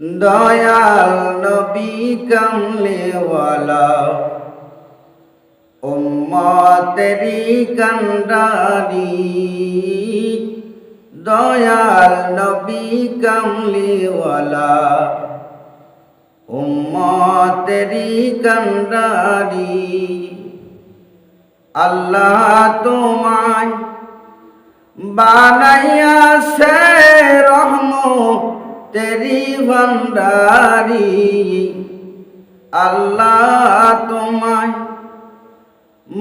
দয়াল নবী কমলেওয়ালা উম্মতেরি কন্ডারি দয়াল নবী কমলেওয়ালা উম্মতেরি কন্ডারি আল্লাহ তোমায় বানাইয়া সে রহম তেরি ভণ্ডারি আল্লাহ তোমায়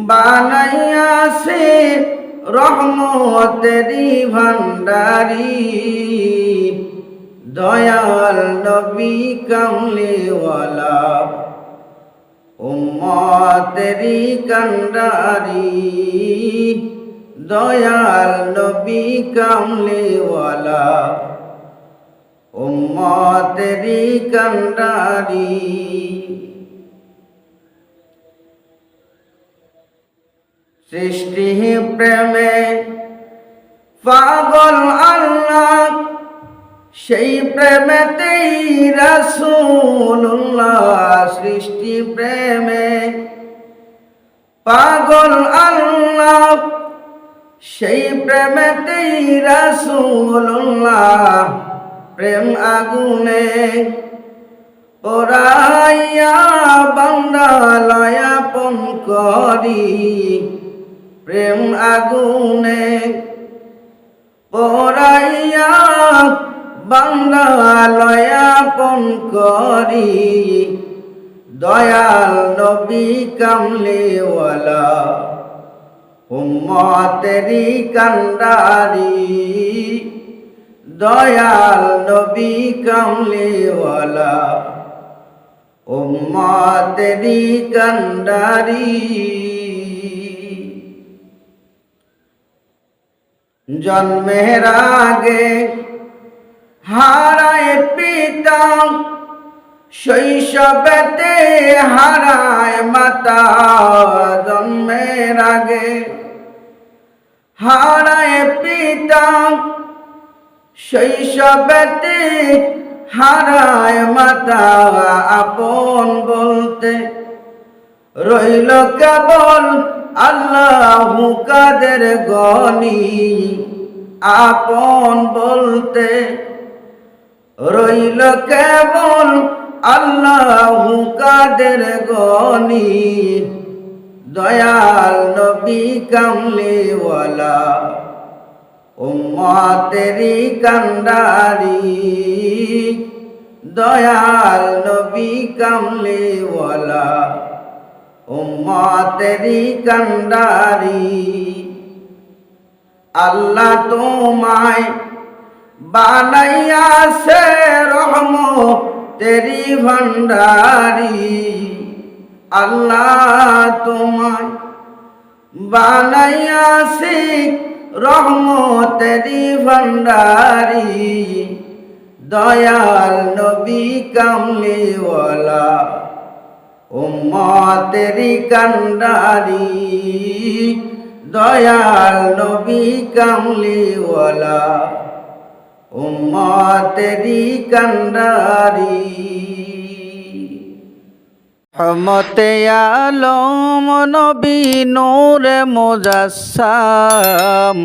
বানাইয়া সে রহম তেরি ভণ্ডারি দয়াল নবী কমলেওয়ালা উম্মতেরি কন্ডারি দয়াল নবী কমলেওয়ালা উম্মতেরি কন্ডারি। সৃষ্টি প্রেমে পাগল আল্লাহ, সেই প্রেমেতেই রাসূলুল্লাহ সৃষ্টি প্রেমে পাগল আল্লাহ, সেই প্রেমেতেই রাসূলুল্লাহ প্রেম আগুনে ওরাইয়া বান্দা লয়াপন করি। প্রেম আগুনে ওরাইয়া বান্দা লয়াপন করি। দয়াল নবী কামলেওয়ালা উম্মতেরি কান্ডারি। দয়াল নবী কামলেওয়ালা উম্মতেরি কান্ডারি। জন্মের আগে হারায় পিতা, শৈশবেতে হারায় মাতা। জন্মের আগে হারায় পিতা শৈশবেতে হারায় মাতা আপন বলতে। রইল কেবল আল্লাহ কাদের গনি আপন বলতে। রইল কেবল আল্লাহ কাদের গনি দয়াল নবী কামলেওয়ালা। উম্মতেরি কান্ডারি, দয়াল নবী কামলেওয়ালা উম্মতেরি কান্ডারি। আল্লাহ তোমায় বানাইয়া সে রহম তেরি ভণ্ডারি। আল্লাহ তোমায় বানাইয়া সে রহম তেরি ভণ্ডারি দয়াল নবী কামলেওয়ালা উম্মতেরি কান্ডারি দয়াল নবী কামলিওয়ালা উম্মতেরি কান্ডারি। রহমতে আলম নবী নূরে মুজাসসাম